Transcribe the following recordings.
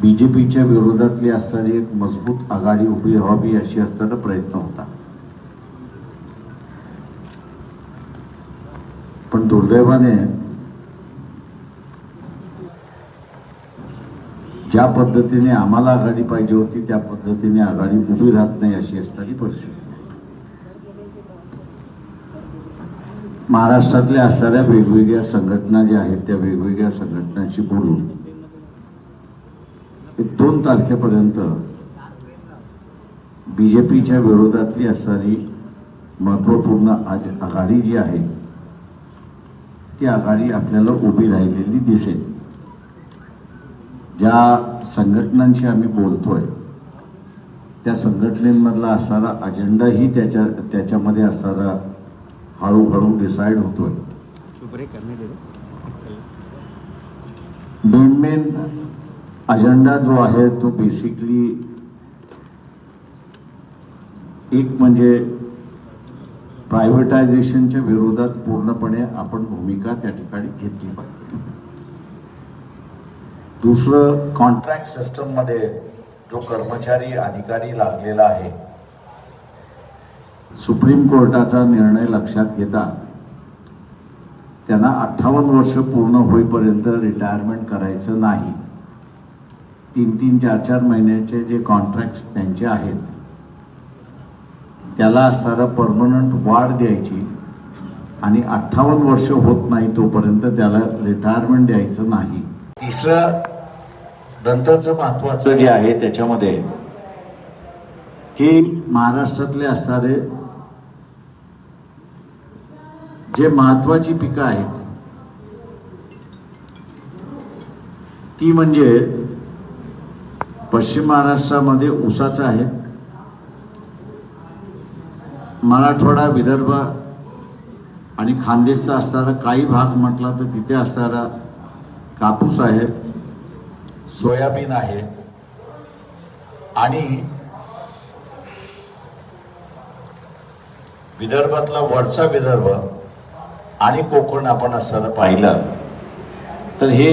बीजेपीच्या विरोधातली असणारी एक मजबूत आघाडी उभी व्हावी अशी असताना प्रयत्न होता. पण दुर्दैवाने ज्या पद्धतीने आम्हाला आघाडी पाहिजे होती त्या पद्धतीने आघाडी उभी राहत नाही अशी असणारी परिस्थिती. महाराष्ट्रातल्या असणाऱ्या वेगवेगळ्या संघटना ज्या आहेत त्या वेगवेगळ्या संघटनांशी बोलून दोन तारखेपर्यंत बीजेपीच्या विरोधातली असणारी महत्त्वपूर्ण आज आघाडी जी आहे ती आघाडी आपल्याला उभी राहिलेली दिसेल. ज्या संघटनांशी आम्ही बोलतोय त्या संघटनेमधला असणारा अजेंडाही त्याच्या त्याच्यामध्ये असणारा हळूहळू डिसाईड होतोय. मेन मेन अजेंडा जो आहे तो बेसिकली एक म्हणजे प्रायव्हेटायझेशनच्या विरोधात पूर्णपणे आपण भूमिका त्या ठिकाणी घेतली पाहिजे. दुसरं कॉन्ट्रॅक्ट सिस्टममध्ये जो कर्मचारी अधिकारी लागलेला आहे सुप्रीम कोर्टाचा निर्णय लक्षात घेता त्यांना अठ्ठावन्न वर्ष पूर्ण होईपर्यंत रिटायरमेंट करायचं नाही. तीन तीन चार चार महिन्याचे जे कॉन्ट्रॅक्ट त्यांचे आहेत त्याला असणारा परमनंट वाढ द्यायची आणि अठ्ठावन्न वर्ष होत नाही तोपर्यंत त्याला रिटायरमेंट द्यायचं नाही. तिसरं नंतरचं महत्वाचं जे आहे त्याच्यामध्ये की महाराष्ट्रातले असणारे जे महत्वाची पिकं आहेत ती म्हणजे पश्चिम महाराष्ट्रामध्ये ऊसाचं आहे. मराठवाडा विदर्भ आणि खानदेशचा असणारा काही भाग म्हटला तर तिथे असणारा कापूस आहे सोयाबीन आहे आणि विदर्भातला वरचा विदर्भ आणि कोकण आपण असताना पाहिलं. तर हे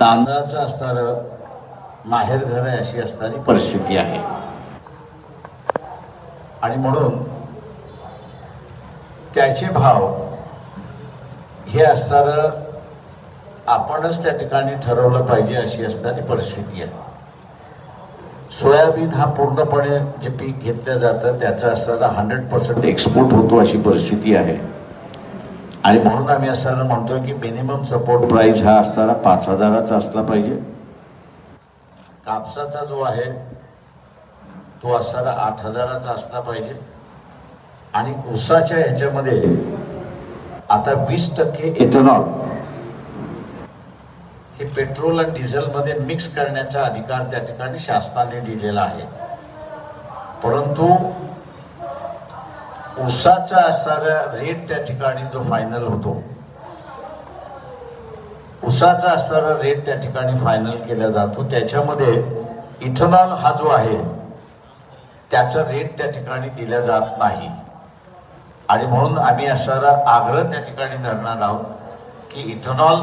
तांदळाचं असणारं माहेर घर आहे अशी असणारी परिस्थिती आहे. आणि म्हणून त्याचे भाव हे असणारं आपणच त्या ठिकाणी ठरवलं पाहिजे अशी असणारी परिस्थिती आहे. सोयाबीन हा पूर्णपणे जे पीक घेतलं जातं त्याचा असणारा हंड्रेड पर्सेंट एक्सपोर्ट होतो अशी परिस्थिती आहे. आणि म्हणून आम्ही असताना म्हणतोय की मिनिमम सपोर्ट प्राइस हा असणारा पाच हजाराचा असला पाहिजे. कापसाचा जो आहे तो असणारा आठ हजाराचा असला पाहिजे. आणि ऊसाच्या ह्याच्यामध्ये आता वीस टक्के इथेनॉल हे पेट्रोल आणि डिझेलमध्ये मिक्स करण्याचा अधिकार त्या ठिकाणी शासनाने दिलेला आहे. परंतु ऊसाचा असणारा रेट त्या ठिकाणी जो फायनल होतो उसाचा असणारा रेट त्या ठिकाणी फायनल केला जातो. त्याच्यामध्ये इथेनॉल हा जो आहे त्याचा रेट त्या ठिकाणी दिला जात नाही. आणि म्हणून आम्ही असणारा आग्रह त्या ठिकाणी धरणार आहोत की इथेनॉल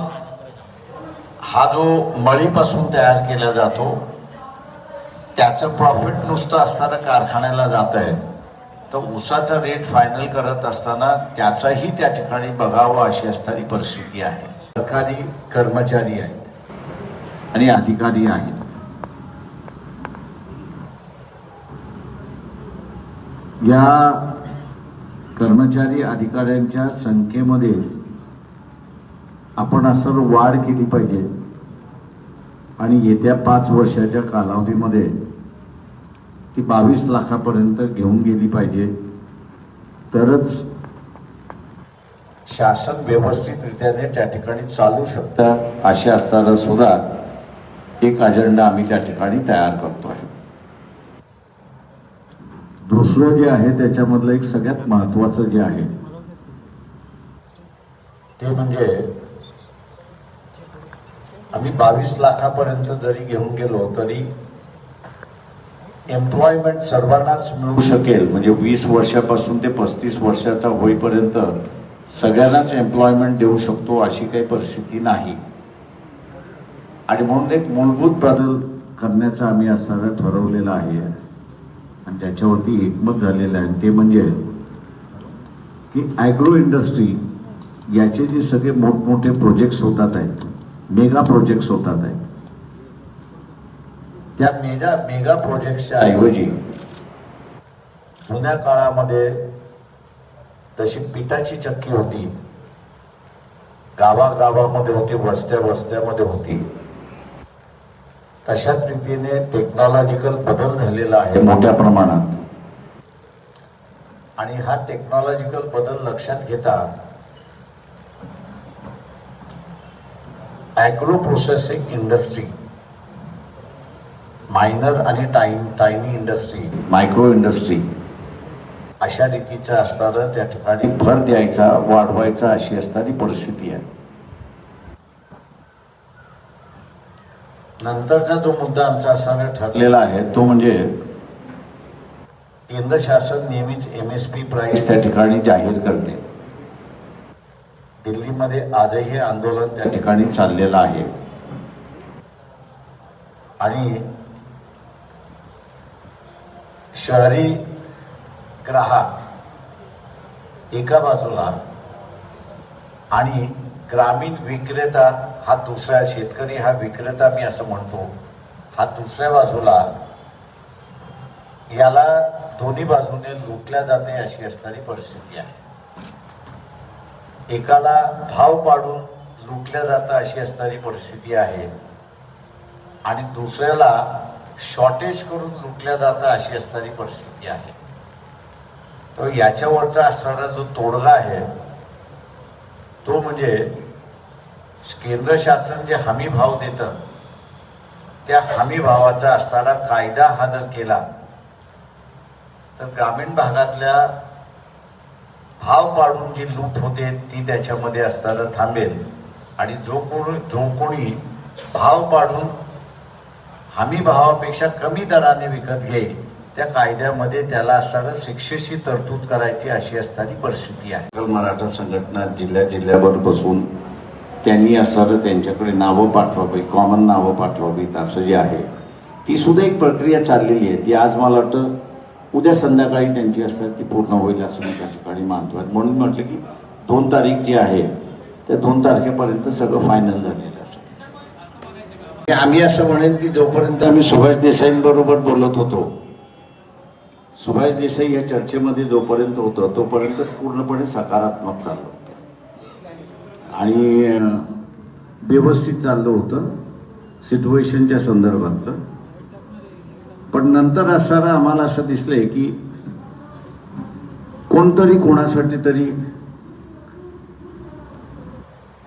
हा जो मळीपासून तयार केला जातो त्याचं प्रॉफिट नुसतं असताना कारखान्याला जात आहे. तर उसाचा रेट फायनल करत असताना त्याचाही त्या ठिकाणी बघावं अशी असणारी परिस्थिती आहे. सरकारी कर्मचारी आहेत आणि अधिकारी आहेत. या कर्मचारी अधिकाऱ्यांच्या संख्येमध्ये आपण असं वाढ केली पाहिजे. आणि येत्या पाच वर्षाच्या कालावधीमध्ये ती बावीस लाखापर्यंत घेऊन गेली पाहिजे. तरच शासन व्यवस्थितरित्याने त्या ठिकाणी चालू शकतं असे असताना सुद्धा एक अजेंडा आम्ही त्या ठिकाणी तयार करतो आहे. दुसरं जे आहे त्याच्यामधलं एक सगळ्यात महत्वाचं जे आहे ते म्हणजे आम्ही बावीस लाखापर्यंत जरी घेऊन गेलो तरी एम्प्लॉयमेंट सर्वांनाच मिळू शकेल. म्हणजे वीस वर्षापासून ते पस्तीस वर्षाचा होईपर्यंत सगळ्यांनाच एम्प्लॉयमेंट देऊ शकतो अशी काही परिस्थिती नाही. आणि म्हणून एक मूलभूत बदल करण्याचं आम्ही असताना ठरवलेलं आहे. आणि त्याच्यावरती एकमत झालेलं आहे. ते म्हणजे की ॲग्रो इंडस्ट्री याचे जे सगळे मोठमोठे प्रोजेक्ट्स होतात आहेत मेगा प्रोजेक्ट्स होतात आहेत त्या मेगा मेगा प्रोजेक्टच्या ऐवजी जुन्या काळामध्ये तशी पिठाची चक्की होती. गावागावामध्ये होती वस्त्या वस्त्यामध्ये होती. तशाच रीतीने टेक्नॉलॉजिकल बदल झालेला आहे. मोठ्या प्रमाणात. आणि हा टेक्नॉलॉजिकल बदल लक्षात घेता ॲग्रो प्रोसेसिंग इंडस्ट्री मायनर आणि time tiny industry micro industry अशा रीतीचं असणारं त्या ठिकाणी भर द्यायचा वाढवायचा अशी असणारी परिस्थिती आहे. नंतरचा जो मुद्दा आमचा असणारा ठरलेला आहे तो म्हणजे केंद्र शासन नेहमीच एम एस पी प्राईस त्या ठिकाणी जाहीर करते. दिल्लीमध्ये आजही आंदोलन त्या ठिकाणी चाललेलं आहे. आणि शहरी ग्राहक एका बाजूला आणि ग्रामीण विक्रेता हा दुसरा शेतकरी हा विक्रेता मी असं म्हणतो हा दुसऱ्या बाजूला याला दोन्ही बाजूने लुटल्या जाते अशी असणारी परिस्थिती आहे. एकाला भाव पाडून लुटल्या जातं अशी असणारी परिस्थिती आहे. आणि दुसऱ्याला शॉर्टेज करून लुटल्या जातं अशी असणारी परिस्थिती आहे. तर याच्यावरचा असणारा जो तोडगा आहे तो म्हणजे केंद्र शासन जे हमी भाव देतं त्या हमी भावाचा असणारा कायदा हा जर केला तर ग्रामीण भागातल्या भाव पाडून जी लूट होते ती त्याच्यामध्ये असताना थांबेल. आणि जो कोणी जो कोणी भाव पाडून हमी भावापेक्षा कमी दराने विकत घेईल त्या कायद्यामध्ये त्याला असताना शिक्षेची तरतूद करायची अशी असणारी परिस्थिती आहे. मराठा संघटना जिल्ह्या जिल्ह्यावर बसून त्यांनी असणारं त्यांच्याकडे नावं पाठवावी कॉमन नावं पाठवावीत असं जे आहे ती सुद्धा एक प्रक्रिया चाललेली आहे. ती आज मला वाटतं उद्या संध्याकाळी त्यांची असतात ती पूर्ण होईल असं मी त्या ठिकाणी मानतो. म्हणून म्हटलं की दोन तारीख जी आहे त्या दोन तारखेपर्यंत सगळं फायनल झालेलं असेल आम्ही असं म्हणेन की जोपर्यंत आम्ही सुभाष देसाईंबरोबर बोलत होतो सुभाष देसाई या चर्चेमध्ये जोपर्यंत होतं तोपर्यंत पूर्णपणे सकारात्मक चाललं होतं. आणि व्यवस्थित चाललं होतं सिच्युएशनच्या संदर्भातलं. पण नंतर असताना आम्हाला असं दिसलंय की कोणतरी कोणासाठी तरी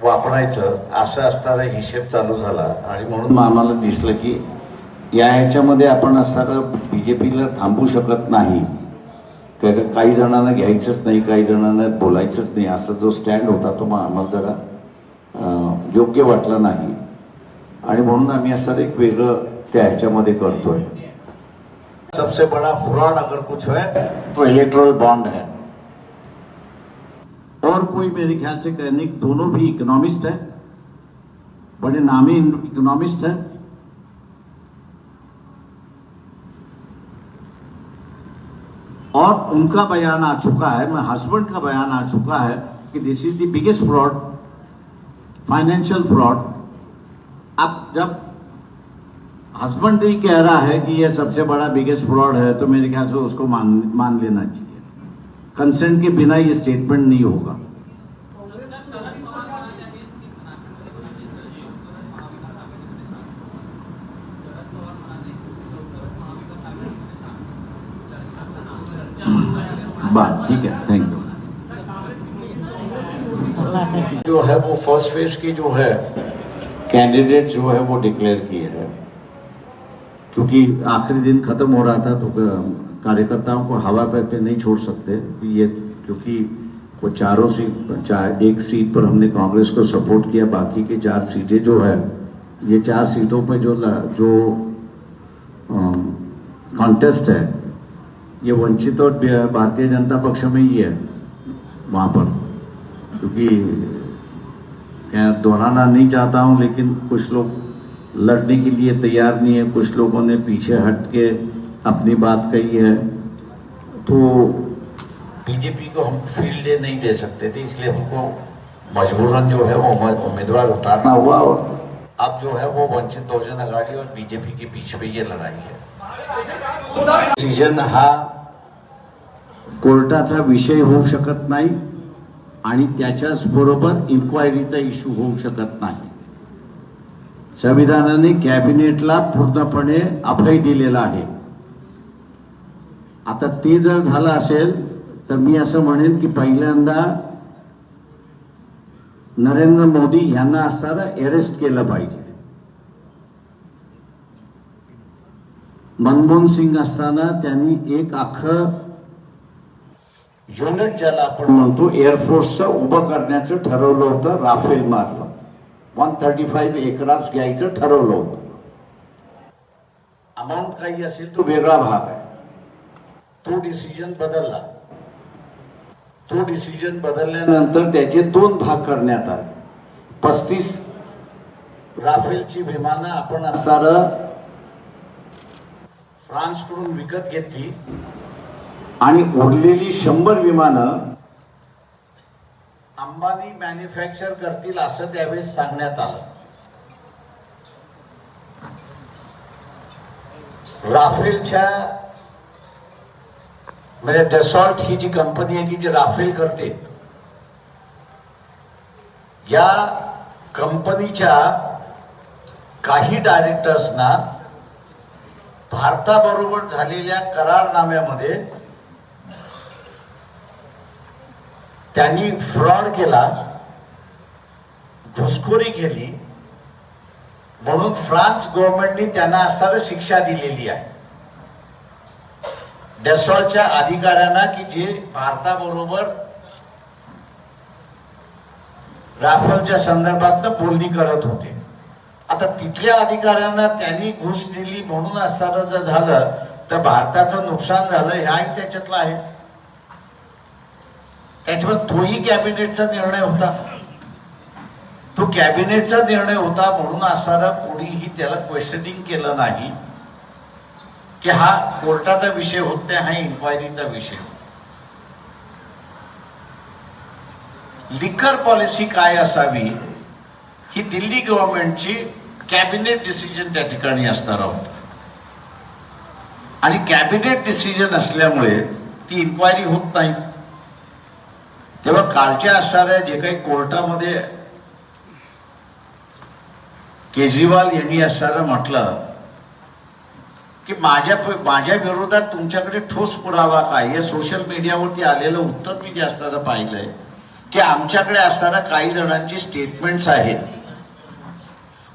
वापरायचं असं असणारा हिशेब चालू झाला. आणि म्हणून मग आम्हाला दिसलं की या ह्याच्यामध्ये आपण असणारं बीजेपीला थांबू शकत नाही? काही जणांना घ्यायचंच नाही काही जणांना बोलायचंच नाही असा जो स्टँड होता तो मग आम्हाला जरा योग्य वाटला नाही. आणि म्हणून आम्ही असं एक वेगळं त्या ह्याच्यामध्ये करतोय. सबसे बड़ा फ्रॉड अगर कुछ है तो इलेक्ट्रल बॉन्ड है। और कोई मेरे ख्याल से कहने दोनों भी इकोनॉमिस्ट है बड़े नामी इकोनॉमिस्ट है। और उनका बयान आ चुका है, मैं हस्बैंड का बयान आ चुका है कि this is the biggest fraud financial fraud अब जब हस्बैंड ही कह रहा है कि यह सबसे बड़ा बिगेस्ट फ्रॉड है तो मेरे ख्याल से उसको मान मान लेना चाहिए। कंसेंट के बिना ये स्टेटमेंट नहीं होगा बात ठीक है थैंक यू जो है वो फ़र्स्ट फ़ेज़ की जो है कैंडिडेट जो है वो डिक्लेयर किए हैं। क्योंकि आखिरी दिन खत्म हो रहा था तो कार्यकर्ताओं को हवा पे, पे नहीं छोड़ सकते। ये क्योंकि वो चारों सीट चार एक सीट पर हमने कांग्रेस को सपोर्ट किया बाकी की चार सीटें जो है ये चार सीटों पे जो जो कॉन्टेस्ट है ये वंचित और भारतीय जनता पक्ष में ही है, वहाँ पर। क्योंकि क्या दोहराना नहीं चाहता हूँ, लेकिन कुछ लोग लड़ने के लिए तैयार नहीं है। कुछ लोगों ने पीछे हट के अपनी बात कही है। तो बीजेपी को हम फ़ील्ड नहीं दे सकते थे, इसलिए हमको मजबूरन जो है वो उम्मीदवार उतारना हुआ और अब जो है वो वंचित बहुजन आघाड़ी और बीजेपी के बीच में ये लड़ाई है। डिसिजन हा। कोर्टाचा विषय होऊ शकत नाही आणि त्याच्याच बरोबर इन्क्वायरीचा इश्यू होऊ शकत नाही. संविधानाने कॅबिनेटला पूर्णपणे अभय दिलेला आहे. आता ते जर झालं असेल तर मी असं म्हणेन की पहिल्यांदा नरेंद्र मोदी यांना असताना अरेस्ट केलं पाहिजे. मनमोहन सिंग असताना त्यांनी एक अख्खं युनिट ज्याला आपण म्हणतो एअरफोर्सचं उभं करण्याचं ठरवलं होतं राफेल मार्ग. वन थर्टी फाईव्ह एकराज घ्यायचं ठरवलं होतं. अमाऊंट काही असेल तो वेगळा भाग आहे. तो डिसिजन बदलला. तो डिसिजन बदलल्यानंतर त्याचे दोन भाग करण्यात आले. पस्तीस राफेलची विमानं आपण असणारं फ्रान्सकडून विकत घेतली. आणि उरलेली शंभर विमानं अंबानी मॅन्युफॅक्चर करतील असं त्यावेळेस सांगण्यात आलं. राफेलच्या म्हणजे डेसॉल्ट ही जी कंपनी आहे की जी राफेल करते या कंपनीच्या काही डायरेक्टर्सना भारताबरोबर झालेल्या करारनाम्यामध्ये त्यांनी फ्रॉड केला घुसखोरी केली म्हणून फ्रान्स गव्हर्नमेंटने त्यांना असणारं शिक्षा दिलेली आहे. डेसॉलच्या अधिकाऱ्यांना की जे भारताबरोबर राफेलच्या संदर्भात बोलणी करत होते. आता तिथल्या अधिकाऱ्यांना त्यांनी घुस दिली म्हणून असणार जर झालं तर भारताचं नुकसान झालं ह्याही त्याच्यातलं आहे. त्याच्यामुळे तोही कॅबिनेटचा निर्णय होता. तो कॅबिनेटचा निर्णय होता म्हणून असणारा कोणीही त्याला क्वेश्चनिंग केलं नाही की हा कोर्टाचा विषय होत नाही हा इन्क्वायरीचा विषय होता लिकर पॉलिसी काय असावी ही दिल्ली गव्हर्नमेंटची कॅबिनेट डिसिजन त्या ठिकाणी असणार आहोत. आणि कॅबिनेट डिसिजन असल्यामुळे ती इन्क्वायरी होत नाही. तेव्हा कालच्या असणाऱ्या जे काही कोर्टामध्ये केजरीवाल यांनी असणारं म्हटलं की माझ्या माझ्या विरोधात तुमच्याकडे ठोस पुरावा काय? हे सोशल मीडियावरती आलेलं उत्तर मी जे असणारं पाहिलंय की आमच्याकडे असणाऱ्या काही जणांची स्टेटमेंट्स आहेत.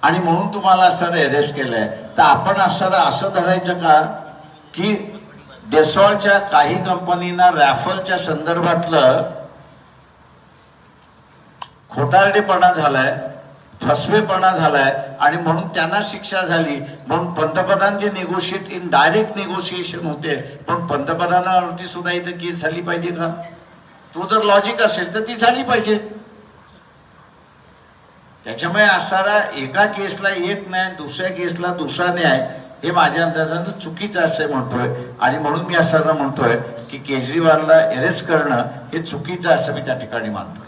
आणि म्हणून तुम्हाला असणारं अरेस्ट केलंय. तर आपण असणारं असं धरायचं का की डेसॉलच्या काही कंपनीना रॅफलच्या संदर्भातलं खोटारडेपणा झालाय फसवेपणा झालाय आणि म्हणून त्यांना शिक्षा झाली. म्हणून पंतप्रधान जे निगोशिएट इन डायरेक्ट निगोशिएशन होते पण पंतप्रधानावरती सुद्धा इथं केस झाली पाहिजे का? तो जर लॉजिक असेल तर ती झाली पाहिजे. त्याच्यामुळे असणारा एका केसला एक न्याय दुसऱ्या केसला दुसरा न्याय हे माझ्या अंदाजानं चुकीचं असं म्हणतोय. आणि म्हणून मी असं म्हणतोय की केजरीवालला अरेस्ट करणं हे चुकीचं असं मी त्या ठिकाणी मानतो